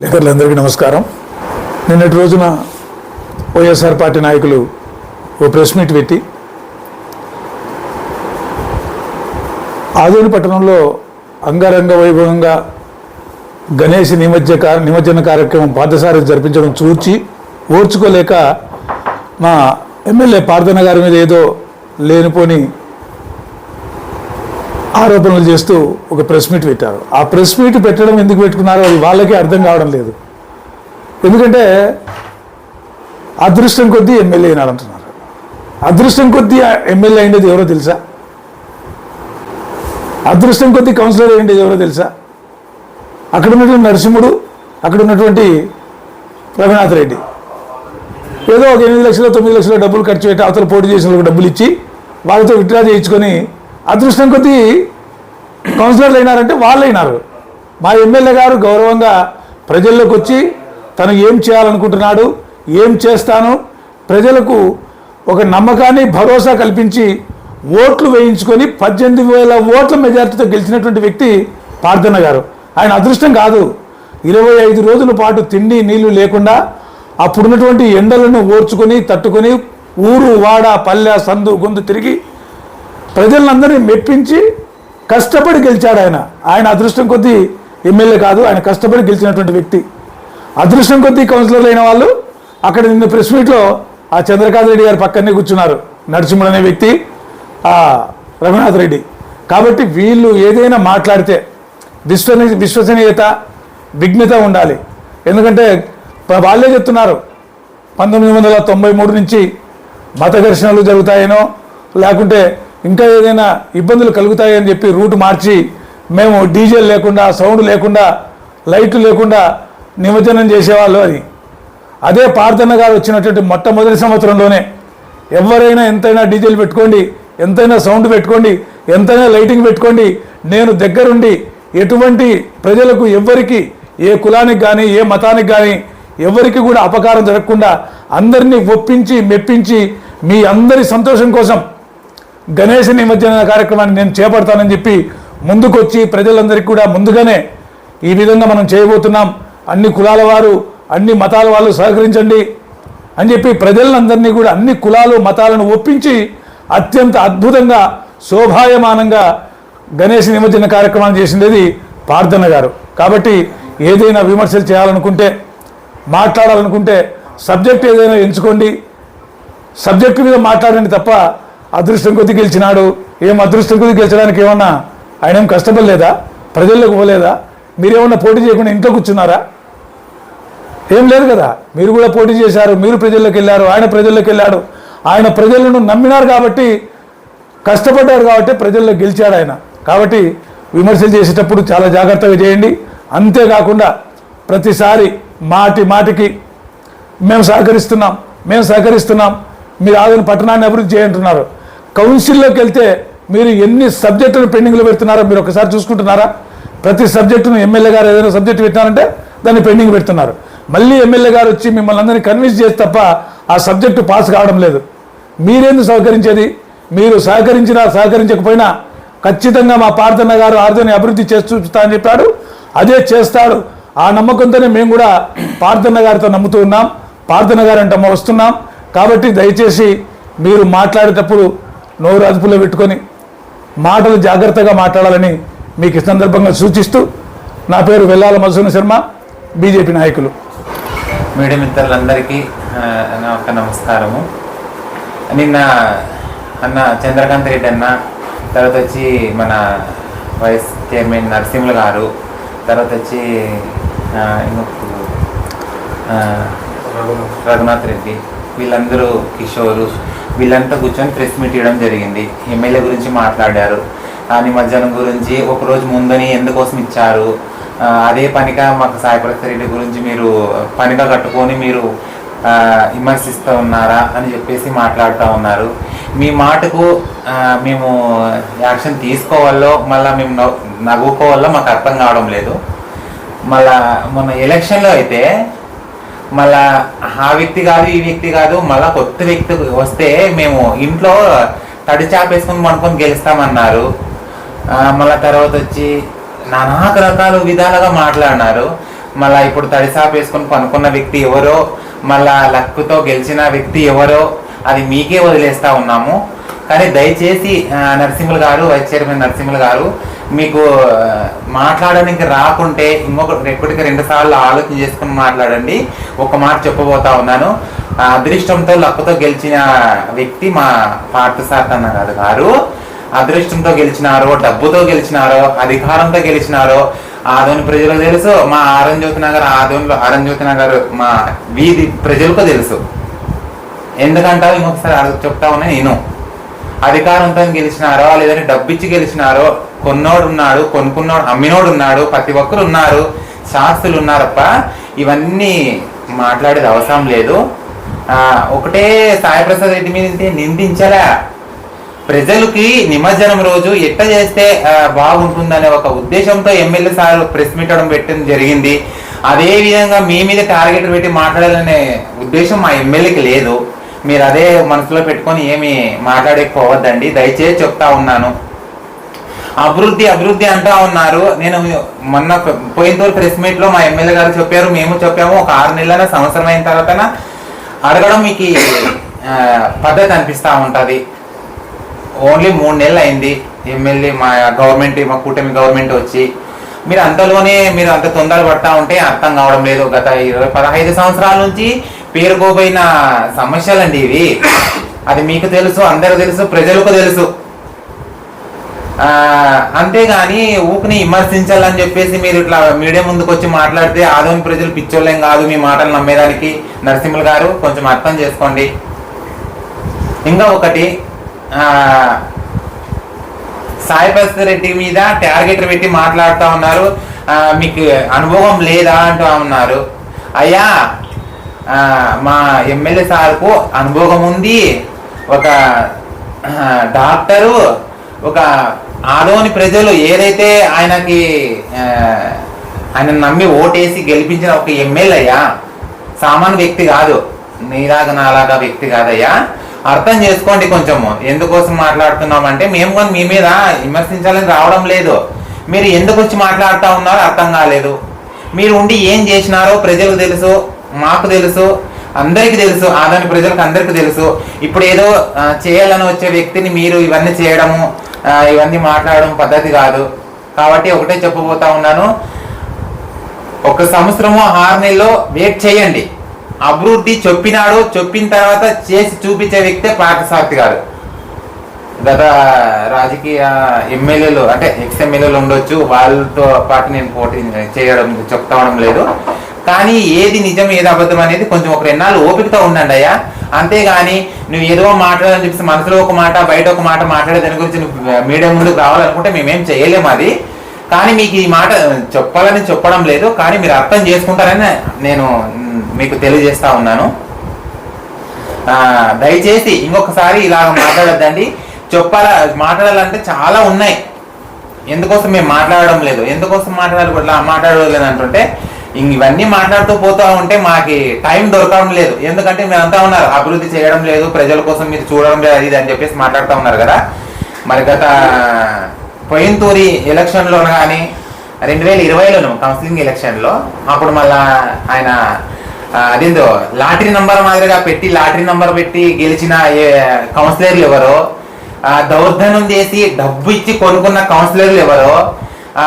విలేకరులందరికీ నమస్కారం. నిన్నటి రోజున వైఎస్ఆర్ పార్టీ నాయకులు ఓ ప్రెస్ మీట్ పెట్టి ఆదోని పట్టణంలో అంగరంగ వైభవంగా గణేష్ నిమజ్జ నిమజ్జన కార్యక్రమం పాదసారి జరిపించడం చూచి ఓర్చుకోలేక మా ఎమ్మెల్యే పార్థన గారి మీద ఏదో లేనిపోని ఆరోపణలు చేస్తూ ఒక ప్రెస్ మీట్ పెట్టారు. ఆ ప్రెస్ మీట్ పెట్టడం ఎందుకు పెట్టుకున్నారో అది వాళ్ళకే అర్థం కావడం లేదు. ఎందుకంటే అదృష్టం కొద్దీ ఎమ్మెల్యే అయినాడు అంటున్నారు. అదృష్టం కొద్దీ ఎమ్మెల్యే అయినది ఎవరో తెలుసా? అదృష్టం కొద్దీ కౌన్సిలర్ అయ్యింది ఎవరో తెలుసా? అక్కడ ఉన్నటువంటి నరసింహుడు అక్కడ ఉన్నటువంటి రఘునాథ్ రెడ్డి. ఏదో ఒక ఎనిమిది లక్షల తొమ్మిది లక్షల డబ్బులు ఖర్చు పెట్టి అవతల పోటీ చేసిన డబ్బులు ఇచ్చి వాళ్ళతో విత్డ్రా చేయించుకొని అదృష్టం కొద్దీ కౌన్సిలర్లు అయినారంటే వాళ్ళు అయినారు మా ఎమ్మెల్యే గారు గౌరవంగా ప్రజల్లోకి వచ్చి తను ఏం చేయాలనుకుంటున్నాడు ఏం చేస్తాను ప్రజలకు ఒక నమ్మకాన్ని భరోసా కల్పించి ఓట్లు వేయించుకొని పద్దెనిమిది వేల ఓట్ల మెజార్టీతో గెలిచినటువంటి వ్యక్తి పార్థన గారు. ఆయన అదృష్టం కాదు. ఇరవై ఐదు రోజుల పాటు తిండి నీళ్ళు లేకుండా అప్పుడున్నటువంటి ఎండలను ఓర్చుకొని తట్టుకొని ఊరు వాడ పల్లె సందు గొంతు తిరిగి ప్రజలందరినీ మెప్పించి కష్టపడి గెలిచాడు ఆయన. ఆయన అదృష్టం కొద్దీ ఎమ్మెల్యే కాదు ఆయన కష్టపడి గెలిచినటువంటి వ్యక్తి. అదృష్టం కొద్దీ కౌన్సిలర్లు అయిన వాళ్ళు అక్కడ నిన్న ప్రెస్ మీట్లో ఆ చంద్రకాంత్ రెడ్డి గారు పక్కనే కూర్చున్నారు. నరసింహుడు అనే వ్యక్తి ఆ రఘునాథ్ రెడ్డి. కాబట్టి వీళ్ళు ఏదైనా మాట్లాడితే విశ్వని విశ్వసనీయత విఘ్నత ఉండాలి. ఎందుకంటే వాళ్ళే చెప్తున్నారు పంతొమ్మిది వందల తొంభై మూడు నుంచి మత ఘర్షణలు జరుగుతాయనో లేకుంటే ఇంకా ఏదైనా ఇబ్బందులు కలుగుతాయని చెప్పి రూట్ మార్చి మేము డీజిల్ లేకుండా సౌండ్ లేకుండా లైట్లు లేకుండా నిమజ్జనం చేసేవాళ్ళు అది. అదే పార్థన్న గారు వచ్చినటువంటి మొట్టమొదటి సంవత్సరంలోనే ఎవరైనా ఎంతైనా డీజేలు పెట్టుకోండి ఎంతైనా సౌండ్ పెట్టుకోండి ఎంతైనా లైటింగ్ పెట్టుకోండి నేను దగ్గరుండి ఎటువంటి ప్రజలకు ఎవ్వరికి ఏ కులానికి కానీ ఏ మతానికి కానీ ఎవరికి కూడా అపకారం జరగకుండా అందరినీ ఒప్పించి మెప్పించి మీ అందరి సంతోషం కోసం గణేష్ నిమజ్జన కార్యక్రమాన్ని నేను చేపడతానని చెప్పి ముందుకొచ్చి ప్రజలందరికీ కూడా ముందుగానే ఈ విధంగా మనం చేయబోతున్నాం. అన్ని కులాల వారు అన్ని మతాల వాళ్ళు సహకరించండి అని చెప్పి ప్రజలందరినీ కూడా అన్ని కులాలు మతాలను ఒప్పించి అత్యంత అద్భుతంగా శోభాయమానంగా గణేష్ నిమజ్జన కార్యక్రమాన్ని చేసిండేది పార్థన గారు. కాబట్టి ఏదైనా విమర్శలు చేయాలనుకుంటే మాట్లాడాలనుకుంటే సబ్జెక్ట్ ఏదైనా ఎంచుకోండి. సబ్జెక్టు మీద మాట్లాడండి తప్ప అదృష్టం కొద్ది గెలిచినాడు. ఏం అదృష్టం కొద్ది గెలిచడానికి ఏమన్నా ఆయన ఏం కష్టపడలేదా? ప్రజల్లోకి పోలేదా? మీరేమన్నా పోటీ చేయకుండా ఇంట్లో కూర్చున్నారా? ఏం లేదు కదా. మీరు కూడా పోటీ చేశారు. మీరు ప్రజల్లోకి వెళ్ళారు. ఆయన ప్రజల్లోకి వెళ్ళాడు. ఆయన ప్రజలను నమ్మినారు కాబట్టి కష్టపడ్డారు కాబట్టి ప్రజల్లో గెలిచాడు ఆయన. కాబట్టి విమర్శలు చేసేటప్పుడు చాలా జాగ్రత్తగా చేయండి. అంతేకాకుండా ప్రతిసారి మాటి మాటికి మేము సహకరిస్తున్నాం. మేము సహకరిస్తున్నాం. మీరు ఆదిన పట్టణాన్ని అభివృద్ధి చేయంటున్నారు. కౌన్సిల్లోకి వెళ్తే మీరు ఎన్ని సబ్జెక్టులు పెండింగ్లో పెడుతున్నారో మీరు ఒకసారి చూసుకుంటున్నారా? ప్రతి సబ్జెక్టును ఎమ్మెల్యే గారు ఏదైనా సబ్జెక్టు పెట్టినారంటే దాన్ని పెండింగ్ పెడుతున్నారు. మళ్ళీ ఎమ్మెల్యే గారు వచ్చి మిమ్మల్ని అందరినీ కన్విన్స్ చేసి తప్ప ఆ సబ్జెక్టు పాస్ కావడం లేదు. మీరేందు సహకరించేది? మీరు సహకరించినా సహకరించకపోయినా ఖచ్చితంగా మా పార్థన్న గారు ఆర్థిక అభివృద్ధి చేసి అని చెప్పాడు. అదే చేస్తాడు. ఆ నమ్మకంతోనే మేము కూడా పార్థన్న గారితో నమ్ముతూ ఉన్నాం. పార్థన్న గారు అంటే వస్తున్నాం. కాబట్టి దయచేసి మీరు మాట్లాడేటప్పుడు నోరు అదుపులో పెట్టుకొని మాటలు జాగ్రత్తగా మాట్లాడాలని మీకు ఈ సందర్భంగా సూచిస్తూ నా పేరు వెల్లాల మధుసూన శర్మ బీజేపీ నాయకులు. మీడియా మిత్రులందరికీ నా యొక్క నమస్కారము. నిన్న అన్న చంద్రకాంత్ రెడ్డి అన్న తర్వాత వచ్చి మన వైస్ చైర్మన్ నరసింహులు గారు తర్వాత వచ్చి ఇంకొకరు, రఘునాథ్ రెడ్డి వీళ్ళందరూ కిషోరు వీళ్ళంతా కూర్చొని ప్రెస్ మీట్ ఇవ్వడం జరిగింది. ఎమ్మెల్యే గురించి మాట్లాడారు. ఆ నిమజ్జనం గురించి ఒకరోజు ముందని ఎందుకోసం ఇచ్చారు? అదే పనిగా మాకు సాయిప్రసాద్ రెడ్డి గురించి మీరు పనిగా కట్టుకొని మీరు విమర్శిస్తూ ఉన్నారా అని చెప్పేసి మాట్లాడుతూ ఉన్నారు. మీ మాటకు మేము యాక్షన్ తీసుకోవాలో మళ్ళీ మేము నవ్వు- నవ్వుకోవాలో మాకు అర్థం కావడం లేదు. మళ్ళా మొన్న ఎలక్షన్లో అయితే మళ్ళా ఆ వ్యక్తి కాదు ఈ వ్యక్తి కాదు మళ్ళా కొత్త వ్యక్తి వస్తే మేము ఇంట్లో తడి చాపేసుకుని పనుకొని గెలుస్తామన్నారు. మళ్ళా తర్వాత వచ్చి నానా రకాల విధాలుగా మాట్లాడినారు. మళ్ళా ఇప్పుడు తడి వేసుకొని పనుకున్న వ్యక్తి ఎవరో మళ్ళా లక్కుతో గెలిచిన వ్యక్తి ఎవరో అది మీకే వదిలేస్తా ఉన్నాము. కానీ దయచేసి నరసింహులు గారు వైస్ చైర్మన్ నరసింహులు గారు మీకు మాట్లాడడానికి రాకుంటే ఇంకొక ఎప్పటికీ రెండు సార్లు ఆలోచన చేసుకుని మాట్లాడండి. ఒక మాట చెప్పబోతా ఉన్నాను. ఆ, అదృష్టంతో లక్కతో గెలిచిన వ్యక్తి మా పార్థసారథన్న గారు గారు. అదృష్టంతో గెలిచినారో డబ్బుతో గెలిచినారో అధికారంతో గెలిచినారో ఆదోని ప్రజలకు తెలుసు. మా ఆరంజ్యోతి నగర్ ఆదోనిలో ఆరంజ్యోతి నగర్ మా వీధి ప్రజలకు తెలుసు. ఎందుకంటారు ఇంకొకసారి చెప్తా ఉన్నా నేను. అధికారంతో గెలిచినారో లేదంటే డబ్బు ఇచ్చి గెలిచినారో కొన్నోడు ఉన్నాడు కొనుక్కున్నోడు అమ్మినోడు ఉన్నాడు ప్రతి ఒక్కరు ఉన్నారు శాస్త్రులు ఉన్నారప్ప ఇవన్నీ మాట్లాడేది అవసరం లేదు. ఒకటే సాయిప్రసాద్ రెడ్డి మీద నిందించలే. ప్రజలకి నిమజ్జనం రోజు ఎట్ట చేస్తే బాగుంటుందనే ఒక ఉద్దేశంతో ఎమ్మెల్యే సార్ ప్రెస్ మీట్ అవడం పెట్టడం జరిగింది. అదే విధంగా మీ మీద టార్గెట్ పెట్టి మాట్లాడాలనే ఉద్దేశం మా ఎమ్మెల్యేకి లేదు. మీరు అదే మనసులో పెట్టుకొని ఏమి మాట్లాడకపోవద్దండి. దయచేసి చెప్తా ఉన్నాను. అభివృద్ధి అభివృద్ధి అంటా ఉన్నారు. నేను మొన్న పోయిన ప్రెస్ మీట్లో మా ఎమ్మెల్యే గారు చెప్పారు మేము చెప్పాము ఒక ఆరు నెలల సంవత్సరం అయిన తర్వాత అడగడం మీకు పద్ధతి అనిపిస్తూ ఉంటుంది. ఓన్లీ మూడు నెలలు అయింది. ఎమ్మెల్యే మా గవర్నమెంట్ మా కూటమి గవర్నమెంట్ వచ్చి మీరు అంతలోనే మీరు అంత తొందర పడతా ఉంటే అర్థం కావడం లేదు. గత ఇరవై పదహైదు సంవత్సరాల నుంచి పేరుకోబోయిన సమస్యలండి ఇవి. అది మీకు తెలుసు అందరికి తెలుసు ప్రజలకు తెలుసు. అంతేగాని ఊపిని విమర్శించాలని చెప్పేసి మీరు ఇట్లా మీడియా ముందుకు వచ్చి మాట్లాడితే ఆదోని ప్రజలు పిచ్చోళ్ళేం కాదు మీ మాటలు నమ్మేదానికి నరసింహులు గారు కొంచెం అర్థం చేసుకోండి. ఇంకా ఒకటి సాయి రెడ్డి మీద టార్గెట్ పెట్టి మాట్లాడుతూ ఉన్నారు. మీకు అనుభవం లేదా అంటూ ఉన్నారు. అయ్యా మా ఎమ్మెల్యే సార్కు అనుభవం ఉంది. ఒక డాక్టరు ఒక ఆదోని ప్రజలు ఏదైతే ఆయనకి ఆయన నమ్మి ఓటేసి గెలిపించిన ఒక ఎమ్మెల్యేయా సామాన్య వ్యక్తి కాదు నీలాగా నాలాగా వ్యక్తి కాదయ్యా. అర్థం చేసుకోండి కొంచెము ఎందుకోసం మాట్లాడుతున్నామంటే మేము కానీ మీ మీద విమర్శించాలని రావడం లేదు. మీరు ఎందుకు వచ్చి మాట్లాడుతూ ఉన్నారో అర్థం కాలేదు. మీరు ఉండి ఏం చేసినారో ప్రజలకు తెలుసు మాకు తెలుసు అందరికీ తెలుసు ఆదాని ప్రజలకు అందరికీ తెలుసు. ఇప్పుడు ఏదో చేయాలని వచ్చే వ్యక్తిని మీరు ఇవన్నీ చేయడము ఇవన్నీ మాట్లాడడం పద్ధతి కాదు. కాబట్టి ఒకటే చెప్పబోతా ఉన్నాను. ఒక సంవత్సరము ఆరు నెలలో వెయిట్ చేయండి. అభివృద్ధి చెప్పినాడు చెప్పిన తర్వాత చేసి చూపించే వ్యక్తే పార్థసారథి గారు. గత రాజకీయ ఎమ్మెల్యేలు అంటే ఎక్స్ ఎమ్మెల్యేలు ఉండొచ్చు వాళ్ళతో పాటు నేను పోటీ చేయడం చెప్తా ఉండడం లేదు. కానీ ఏది నిజం ఏది అబద్ధం అనేది కొంచెం ఒక రెండాళ్ళు ఓపికతో ఉండండి అయ్యా. అంతేగాని నువ్వు ఏదో మాట్లాడాలని చెప్పేసి మనసులో ఒక మాట బయట ఒక మాట మాట్లాడే దాని గురించి నువ్వు మీడియా ముందుకు రావాలనుకుంటే మేమేం చేయలేము అది. కానీ మీకు ఈ మాట చెప్పాలని చెప్పడం లేదు కానీ మీరు అర్థం చేసుకుంటారని నేను మీకు తెలియజేస్తా ఉన్నాను. దయచేసి ఇంకొకసారి ఇలాగ మాట్లాడొద్దండి. చెప్పాల మాట్లాడాలంటే చాలా ఉన్నాయి. ఎందుకోసం మేము మాట్లాడడం లేదు? ఎందుకోసం మాట్లాడాలి? ఇట్లా మాట్లాడడం అంటుంటే ఇవన్నీ మాట్లాడుతూ పోతా ఉంటే మాకి టైం దొరకడం లేదు. ఎందుకంటే మీరు అంతా ఉన్నారు. అభివృద్ధి చేయడం లేదు. ప్రజల కోసం మీరు చూడడం లేదు. అది ఇది అని చెప్పేసి మాట్లాడుతూ ఉన్నారు కదా. మరి గత పోయినతూరి ఎలక్షన్లో కానీ రెండు వేల ఇరవైలోను కౌన్సిలింగ్ ఎలక్షన్లో అప్పుడు మళ్ళా ఆయన అదేందో లాటరీ నంబర్ మాదిరిగా పెట్టి లాటరీ నంబర్ పెట్టి గెలిచిన కౌన్సిలర్లు ఎవరో ఆ, చేసి డబ్బు ఇచ్చి కొనుక్కున్న కౌన్సిలర్లు ఎవరో ఆ,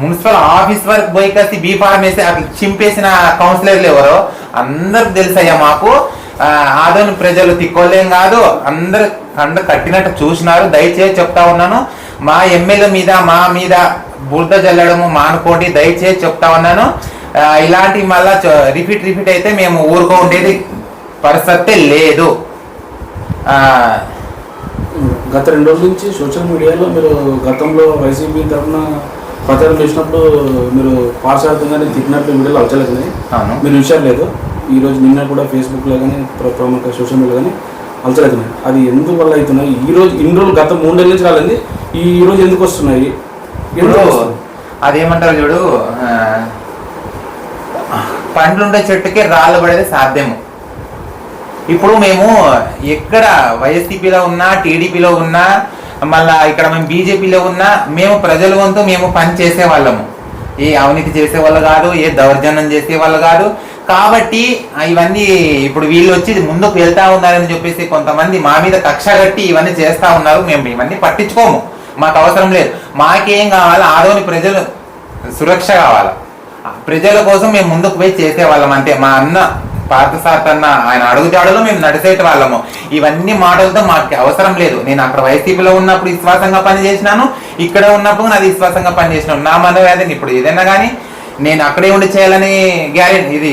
మున్సిపల్ ఆఫీస్ వరకు పోయి కలిసి బీ ఫార్మ్ వేసి చింపేసిన కౌన్సిలర్లు ఎవరో అందరికి తెలుసయ్యా మాకు. ఆదోని ప్రజలు తిక్కోలేం కాదు. అందరు కండ కట్టినట్టు చూసినారు. దయచేసి చెప్తా ఉన్నాను. మా ఎమ్మెల్యే మీద మా మీద బురద జల్లడము మానుకోండి. దయచేసి చెప్తా ఉన్నాను. ఇలాంటి మళ్ళా రిపీట్ రిపీట్ అయితే మేము ఊరుకో ఉండేది పరిస్థితి లేదు. గత రెండు రోజుల నుంచి సోషల్ మీడియాలో మీరు గతంలో వైసీపీ తరఫున ప్రచారం చేసినప్పుడు మీరు పార్శ్వార్థంగానే తిట్టినట్లు వీడియోలు అవును. మీరు విషయాలు లేదు. ఈ రోజు నిన్న కూడా ఫేస్బుక్లో కానీ ప్ర- ప్రముఖ సోషల్ మీడియాలో కానీ అవచలేతున్నాయి అది ఎందువల్ల అవుతున్నాయి? ఈ రోజు ఇన్ని రోజులు గత మూడేళ్ళ నుంచి రాలేదు ఈ రోజు ఎందుకు వస్తున్నాయి? అదేమంటారు చూడు పండ్లుండే చెట్టుకి రాళ్ళు పడేది సాధ్యము. ఇప్పుడు మేము ఎక్కడ వైఎస్సీపీలో ఉన్నా టీడీపీలో ఉన్నా మళ్ళా ఇక్కడ మేము బీజేపీలో ఉన్నా మేము ప్రజల వంతు మేము పని చేసే వాళ్ళము ఏ అవినీతి చేసే వాళ్ళు కాదు ఏ దౌర్జన్యం చేసే వాళ్ళు కాదు. కాబట్టి ఇవన్నీ ఇప్పుడు వీళ్ళు వచ్చి ముందుకు వెళ్తా ఉన్నారని చెప్పేసి కొంతమంది మా మీద కక్ష కట్టి ఇవన్నీ చేస్తా ఉన్నారు. మేము ఇవన్నీ పట్టించుకోము. మాకు అవసరం లేదు. మాకేం కావాలి? ఆదోని ప్రజలు సురక్ష కావాలి. ప్రజల కోసం మేము ముందుకు పోయి చేసేవాళ్ళం అంతే. మా అన్న పార్థసారథ్ అన్న ఆయన అడుగుజాడలో మేము నడిసేట వాళ్ళము. ఇవన్నీ మాటలతో మాకు అవసరం లేదు. నేను అక్కడ వైసీపీలో ఉన్నప్పుడు విశ్వాసంగా పనిచేసినాను. ఇక్కడ ఉన్నప్పుడు నాది విశ్వాసంగా పనిచేసినాను. నా మనోవేదన ఇప్పుడు ఏదైనా కానీ నేను అక్కడే ఉండి చేయాలని గ్యారెంటీ ఇది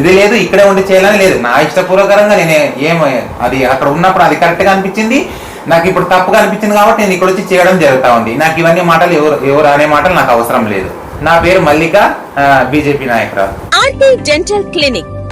ఇది లేదు ఇక్కడే ఉండి చేయాలని లేదు. నా ఇష్టపూర్వకంగా నేను ఏం అది అక్కడ ఉన్నప్పుడు అది కరెక్ట్గా అనిపించింది. నాకు ఇప్పుడు తప్పుగా అనిపించింది కాబట్టి నేను ఇక్కడ వచ్చి చేయడం జరుగుతా ఉంది. నాకు ఇవన్నీ మాటలు ఎవరు ఎవరు అనే మాటలు నాకు అవసరం లేదు. నా పేరు మల్లిక బీజేపీ నాయకురాలు. RT dental clinic.